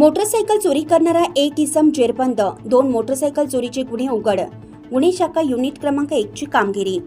Motorcycle चोरी करणारा एक इसम जेरबंद. दोन मोटरसायकल चोरीचे गुन्हे उघड. गुन्हे शाखा युनिट क्रमांक एकची कामगिरी.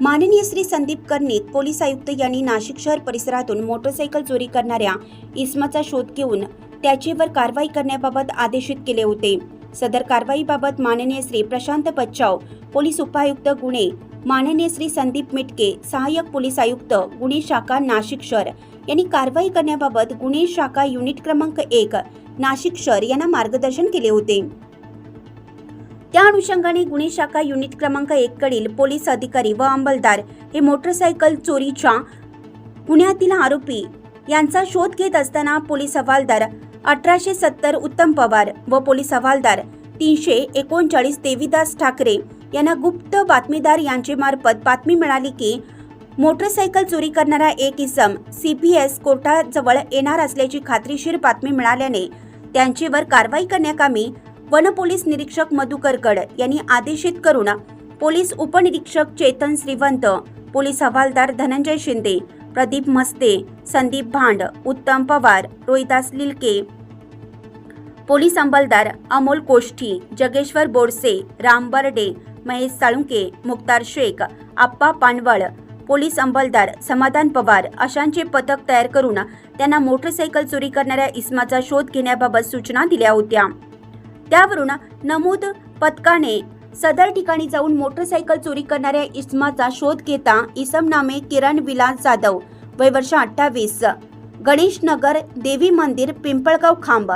माननीय श्री संदीप कर्णिक पोलीस आयुक्त यांनी नाशिक शहर परिसरातून मोटरसायकल चोरी करणाऱ्या इसमाचा शोध घेऊन त्याच्यावर कारवाई करण्याबाबत आदेशित केले होते. सदर कारवाईबाबत माननीय श्री प्रशांत बच्चाव पोलीस उपायुक्त गुन्हे माननीय श्री संदीप मिटके सहाय्यक पोलीस आयुक्त गुन्हे शाखा नाशिक शहर. यांनी कारवाई करण्याबाबत गुन्हे शाखा युनिट क्रमांक एक नाशिक शहर यांना मार्गदर्शन केले होते. त्या अनुषंगाने गुन्हे शाखा युनिट क्रमांक एक कडील पोलीस अधिकारी व अंमलदार हे मोटरसायकल चोरीच्या गुन्ह्यातील आरोपी यांचा शोध घेत असताना पोलीस हवालदार अठराशे सत्तर उत्तम पवार व पोलीस हवालदार तीनशे एकोणचाळीस देवीदास ठाकरे यांना गुप्त बातमीदार यांचे मार्फत बातमी मिळाली की मोटरसायकल चोरी करणारा एक इसम सीपीएस कोर्टाजवळ येणार असल्याची खात्रीशीर बातमी मिळाल्याने त्यांचेवर कारवाई करण्याकामी वन पोलीस निरीक्षक मधुकरकड यांनी आदेशित करून पोलीस उपनिरीक्षक चेतन श्रीवंत पोलीस हवालदार धनंजय शिंदे प्रदीप मस्ते संदीप भांड उत्तम पवार रोहिदास लिलके पोलीस अंमलदार अमोल कोष्ठी जगेश्वर बोरसे राम बर्डे महेश साळुंके मुक्तार शेख आप्पा पानवळ पोलीस अंमलदार समाधान पवार अशांचे पथक तयार करून त्यांना मोटरसायकल चोरी करणाऱ्या इसमाचा शोध घेण्याबाबत सूचना दिल्या होत्या. त्यावरून नमूद पथकाने सदर ठिकाणी जाऊन मोटरसायकल चोरी करणाऱ्या इसमाचा शोध घेता इसम नामे किरण विलास जाधव वय वर्ष अठ्ठावीस गणेश नगर देवी मंदिर पिंपळगाव खांब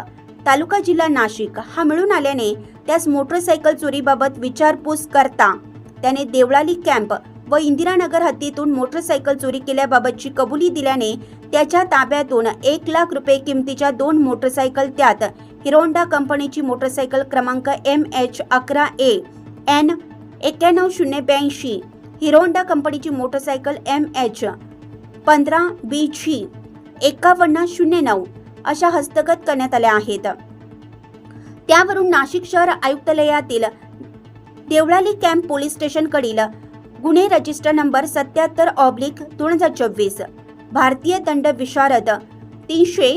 तालुका जिल्हा नाशिक. हा मिळून आल्याने त्यास मोटरसायकल चोरीबाबत विचारपूस करता. त्याने देवळाली कॅम्प व इंदिरानगर हद्दीतून मोटरसायकल चोरी केल्याबाबतची कबुली दिल्याने त्याच्या ताब्यातून एक लाख रुपये किमतीच्या दोन मोटरसायकल त्यात. हिरोंडा कंपनीची मोटरसायकल क्रमांक एम एच अकरा ए एन एक्क्याण्णव शून्य ब्याऐंशी हिरोंडा कंपनीची मोटरसायकल एम एच पंधरा बी जी एकावन्न शून्य नऊ अशा हस्तगत करण्यात आल्या आहेत. त्यावरून नाशिक शहर आयुक्तालयातील देवळाली कॅम्प पोलीस स्टेशनकडील गुन्हे रजिस्टर नंबर सत्याहत्तर ऑब्लिक दोन हजार चोवीस भारतीय दंड विशारद तीनशे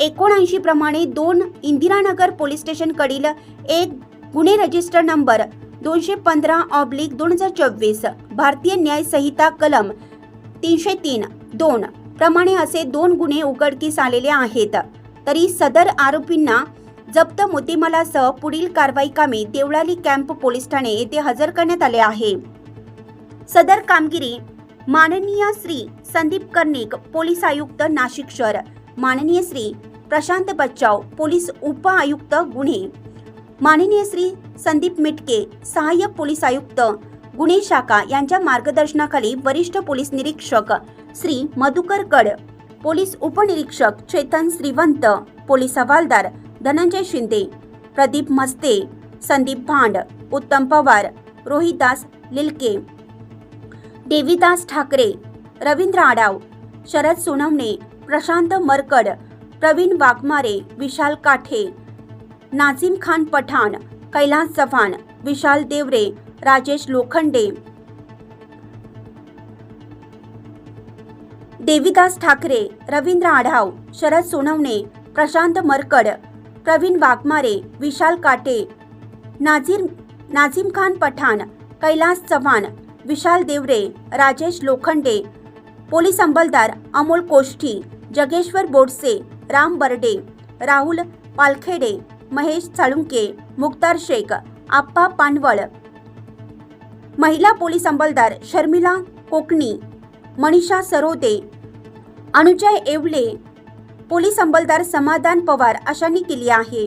एकोणऐंशी प्रमाणे दोन इंदिरानगर पोलीस स्टेशनकडील एक गुन्हे रजिस्टर नंबर दोनशे पंधरा ऑब्लिक दोन हजार चोवीस भारतीय न्याय संहिता कलम तीनशे तीन दोन प्रमाणे असे दोन गुन्हे उघडकीस आलेले आहेत. तरी सदर आरोपींना जप्त मोतीमालासह पुढील कारवाई कामी देवळाली कॅम्प पोलीस ठाणे येथे हजर करण्यात आले आहे. सदर कामगिरी माननीय श्री संदीप कर्णिक पोलीस आयुक्त नाशिक शहर माननीय श्री प्रशांत बच्चाव पोलीस उप आयुक्त गुन्हे माननीय श्री संदीप मिटके सहाय्यक पोलीस आयुक्त गुन्हे शाखा यांच्या मार्गदर्शनाखाली वरिष्ठ पोलीस निरीक्षक श्री मधुकर गड पोलीस उपनिरीक्षक चेतन श्रीवंत पोलीस हवालदार धनंजय शिंदे प्रदीप मस्ते संदीप भांड उत्तम पवार रोहिदास लिलके देवीदास ठाकरे रवींद्र आडाव शरद सोनवणे प्रशांत मरकड प्रवीण वाघमारे विशाल काठे नाझीम खान पठाण कैलास चव्हाण विशाल देवरे राजेश लोखंडे. देवीदास ठाकरे रवींद्र आढाव शरद सोनवणे प्रशांत मरकड प्रवीण वाघमारे विशाल काटे नाझीर नाझीम खान पठाण कैलास चव्हाण विशाल देवरे राजेश लोखंडे पोलीस अंमलदार अमोल कोष्ठी जगेश्वर बोडसे राम बर्डे राहुल पालखेडे महेश साळुंके मुक्तार शेख आप्पा पानवळ महिला पोलीस अंमलदार शर्मिला कोकणी मनीषा सरोदे अनुजय येवले पोलीस अंमलदार समाधान पवार अशांनी केली आहे.